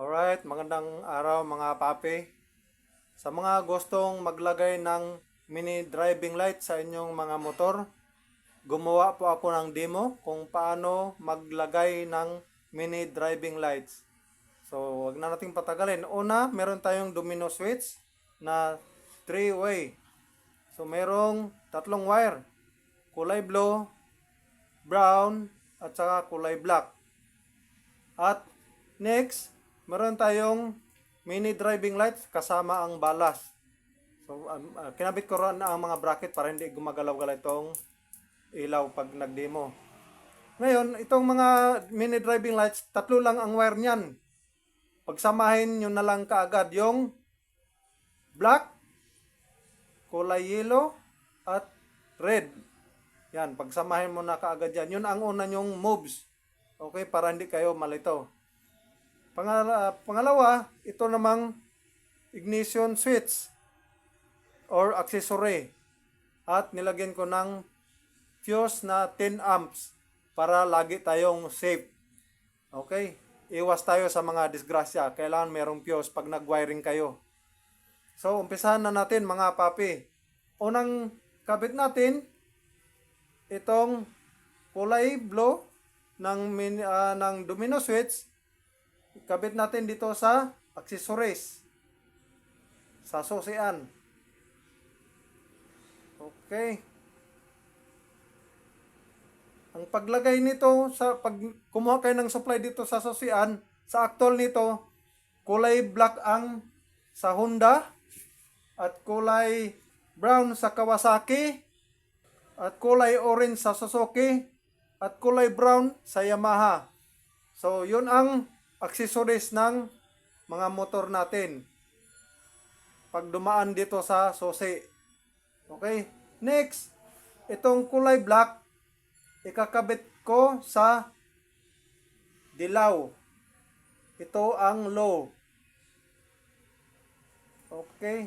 Alright, magandang araw mga papi. Sa mga gustong maglagay ng mini driving light sa inyong mga motor, gumawa po ako ng demo kung paano maglagay ng mini driving lights. So, wag na nating patagalin. Una, meron tayong domino switch na three-way. So, merong tatlong wire. Kulay blue, brown, at saka kulay black. At next, meron tayong mini driving lights kasama ang balas. So, um, uh, kinabit ko rin ang mga bracket para hindi gumagalaw-galaw itong ilaw pag nagdemo. Ngayon, itong mga mini driving lights, tatlo lang ang wire niyan. Pagsamahin nyo na lang kaagad yung black, kulay yellow, at red. Yan, pagsamahin mo na kaagad yan. Yun ang una nyong moves. Okay, para hindi kayo malito. Pangala, pangalawa, ito namang ignition switch or accessory. At nilagyan ko ng fuse na 10 amps para lagi tayong safe. Okay? Iwas tayo sa mga disgrasya. Kailangan merong fuse pag nag-wiring kayo. So, umpisahan na natin mga papi. Unang kabit natin, itong kulay blue ng, ah, ng domino switch. Kabit natin dito sa accessories. Sa susian. Okay. Ang paglagay nito sa pag kumuha kayo ng supply dito sa susian, sa actual nito, kulay black ang sa Honda at kulay brown sa Kawasaki at kulay orange sa Suzuki at kulay brown sa Yamaha. So, yun ang accessories ng mga motor natin. Pag dumaan dito sa susi. Okay? Next, itong kulay black, ikakabit ko sa dilaw. Ito ang low. Okay.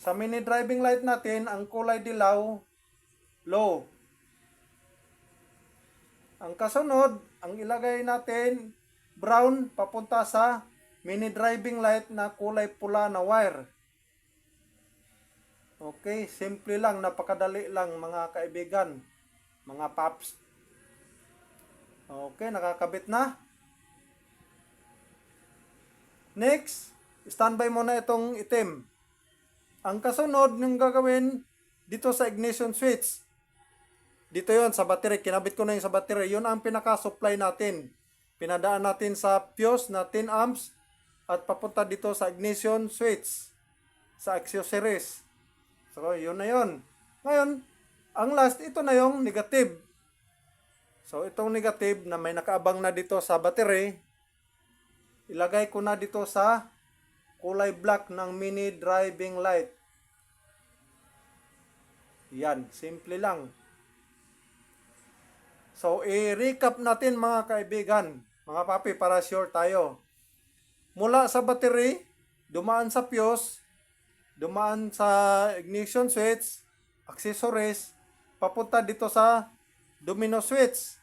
Sa mini driving light natin, ang kulay dilaw, low. Ang kasunod, ang ilagay natin, brown, papunta sa mini driving light na kulay pula na wire. Okay, simple lang, napakadali lang mga kaibigan, mga paps. Okay, nakakabit na. Next, standby muna itong itim. Ang kasunod ng gagawin dito sa ignition switch. Dito yon sa battery. Kinabit ko na yung sa battery. Yun ang pinaka-supply natin. Pinadaan natin sa fuse na 10 amps at papunta dito sa ignition switch sa accessories. So, yun na yun. Ngayon, ang last, ito na yung negative. So, itong negative na may nakaabang na dito sa battery, ilagay ko na dito sa kulay black ng mini driving light. Yan, simple lang. So, i-recap natin mga kaibigan, mga papi, para sure tayo. Mula sa battery, dumaan sa fuse, dumaan sa ignition switch, accessories, papunta dito sa domino switch.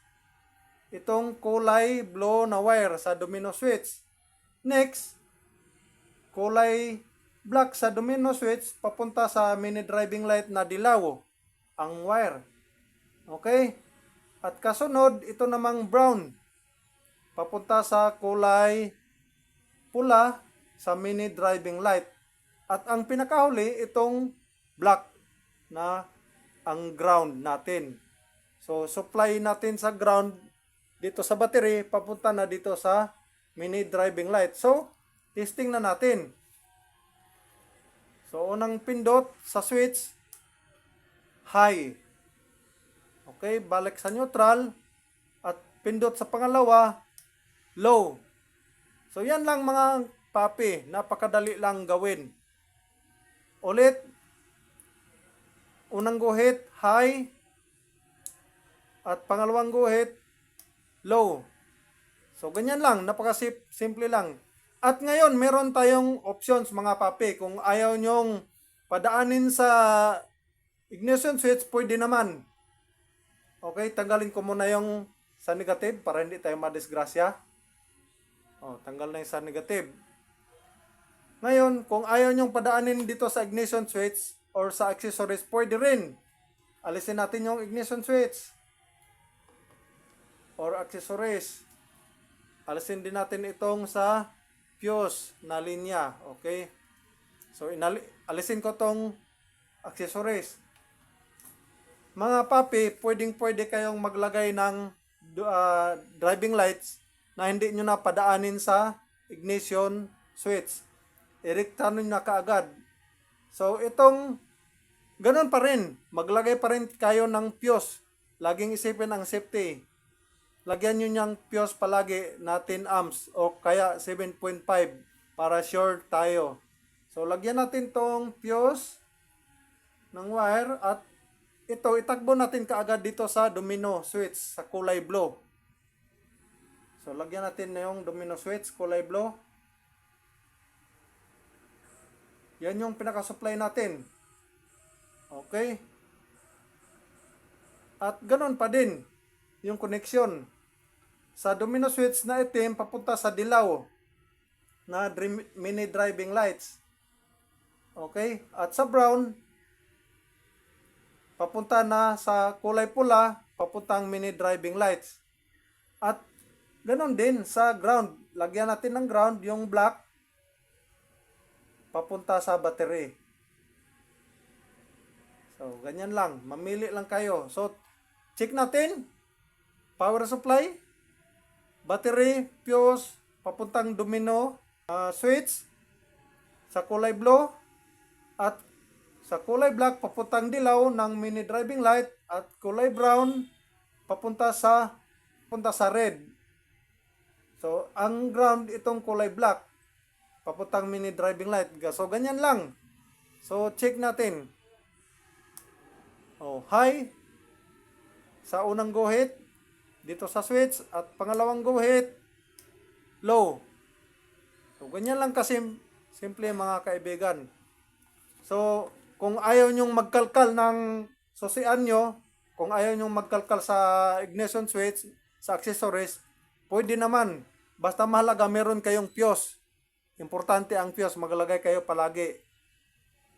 Itong kulay blue na wire sa domino switch. Next, kulay black sa domino switch papunta sa mini driving light na dilaw ang wire. Okay? At kasunod, ito namang brown papunta sa kulay pula sa mini driving light. At ang pinakahuli, itong black na ang ground natin. So, supply natin sa ground dito sa battery, papunta na dito sa mini driving light. So, testing na natin. So, unang pindot sa switch, high. Okay, balik sa neutral. At pindot sa pangalawa, low. So, yan lang mga papi. Napakadali lang gawin. Ulit, unang guhit, high. At pangalawang guhit, low. So, ganyan lang. Napaka-simple lang. At ngayon, meron tayong options mga papi. Kung ayaw nyong padaanin sa ignition switch, pwede naman. Okay, tanggalin ko muna yung sa negative para hindi tayo madisgrasya. Oh, tanggal na yung sa negative. Ngayon, kung ayaw nyong padaanin dito sa ignition switch or sa accessories, pwede rin. Alisin natin yung ignition switch or accessories. Alisin din natin itong sa fuse na linya. Okay? So, inali- alisin ko tong accessories. Mga papi, pwedeng pwede kayong maglagay ng ah, driving lights na hindi nyo na padaanin sa ignition switch. Irektahan nyo na kaagad. So, itong ganun pa rin. Maglagay pa rin kayo ng fuse. Laging isipin ang safety. Lagyan nyo niyang fuse palagi na 10 amps o kaya 7.5 para sure tayo. So, lagyan natin tong fuse ng wire at ito, itakbo natin kaagad dito sa domino switch sa kulay blue. So, lagyan natin na yung domino switch, kulay blue. Yan yung pinaka-supply natin. Okay? At ganun pa din yung connection. Sa domino switch na itim, papunta sa dilaw na mini driving lights. Okay? At sa brown, papunta na sa kulay pula, papuntang mini driving lights. At ganon din sa ground. Lagyan natin ng ground yung black papunta sa battery. So, ganyan lang. Mamili lang kayo. So, check natin. Power supply, battery, fuse, papuntang domino, ah, switch, sa kulay blue, at sa kulay black papuntang dilaw ng mini driving light at kulay brown papunta sa papunta sa red. So, ang ground itong kulay black papuntang mini driving light. So, ganyan lang. So, check natin. Oh, high sa unang guhit dito sa switch at pangalawang guhit low. So, ganyan lang kasi simple mga kaibigan. So, kung ayaw nyong magkalkal ng susian nyo, kung ayaw nyong magkalkal sa ignition switch, sa accessories, pwede naman. Basta mahalaga meron kayong fuse. Importante ang fuse, maglagay kayo palagi.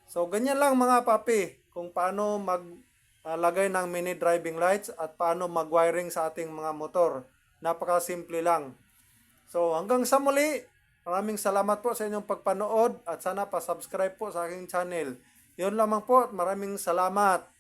So, ganyan lang mga papi, kung paano maglagay ng mini driving lights at paano mag-wiring sa ating mga motor. Napaka-simple lang. So, hanggang sa muli, maraming salamat po sa inyong pagpanood at sana pa-subscribe po sa aking channel. Yun lamang po at maraming salamat.